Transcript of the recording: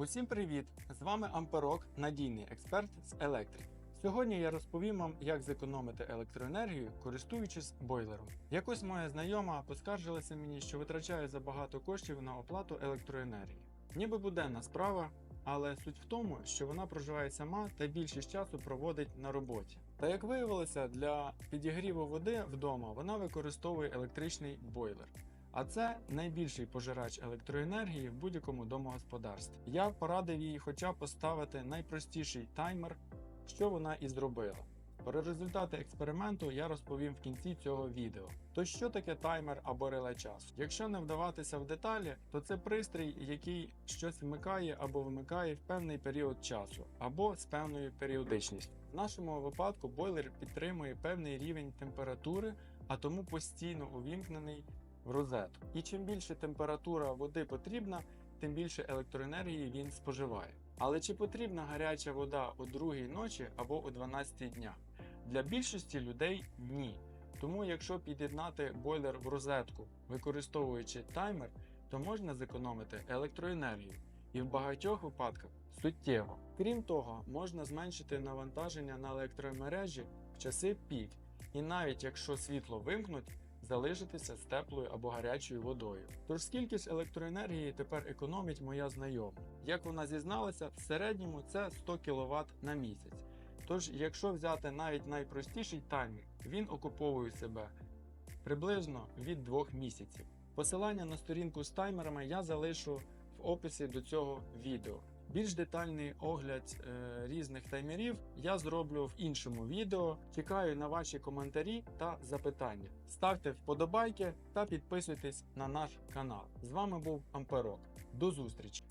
Усім привіт! З вами Амперок, надійний експерт з електрики. Сьогодні я розповім вам, як зекономити електроенергію, користуючись бойлером. Якось моя знайома поскаржилася мені, що витрачає забагато коштів на оплату електроенергії. Ніби буденна справа, але суть в тому, що вона проживає сама та більшість часу проводить на роботі. Та як виявилося, для підігріву води вдома вона використовує електричний бойлер. А це найбільший пожирач електроенергії в будь-якому домогосподарстві. Я порадив їй хоча поставити найпростіший таймер, що вона і зробила. Про результати експерименту я розповім в кінці цього відео. То що таке таймер або реле часу? Якщо не вдаватися в деталі, то це пристрій, який щось вмикає або вимикає в певний період часу, або з певною періодичністю. В нашому випадку бойлер підтримує певний рівень температури, а тому постійно увімкнений в розетку. І чим більше температура води потрібна, тим більше електроенергії він споживає. Але чи потрібна гаряча вода о 2 ночі або о 12 дня? Для більшості людей ні. Тому, якщо під'єднати бойлер в розетку, використовуючи таймер, то можна зекономити електроенергію і в багатьох випадках суттєво. Крім того, можна зменшити навантаження на електромережі в часи пік, і навіть якщо світло вимкнуть, залишитися з теплою або гарячою водою. Тож скільки ж електроенергії тепер економить моя знайома? Як вона зізналася, в середньому це 100 кВт на місяць. Тож, якщо взяти навіть найпростіший таймер, він окуповує себе приблизно від 2 місяців. Посилання на сторінку з таймерами я залишу в описі до цього відео. Більш детальний огляд е, різних таймерів я зроблю в іншому відео. Чекаю на ваші коментарі та запитання. Ставте вподобайки та підписуйтесь на наш канал. З вами був Амперок. До зустрічі!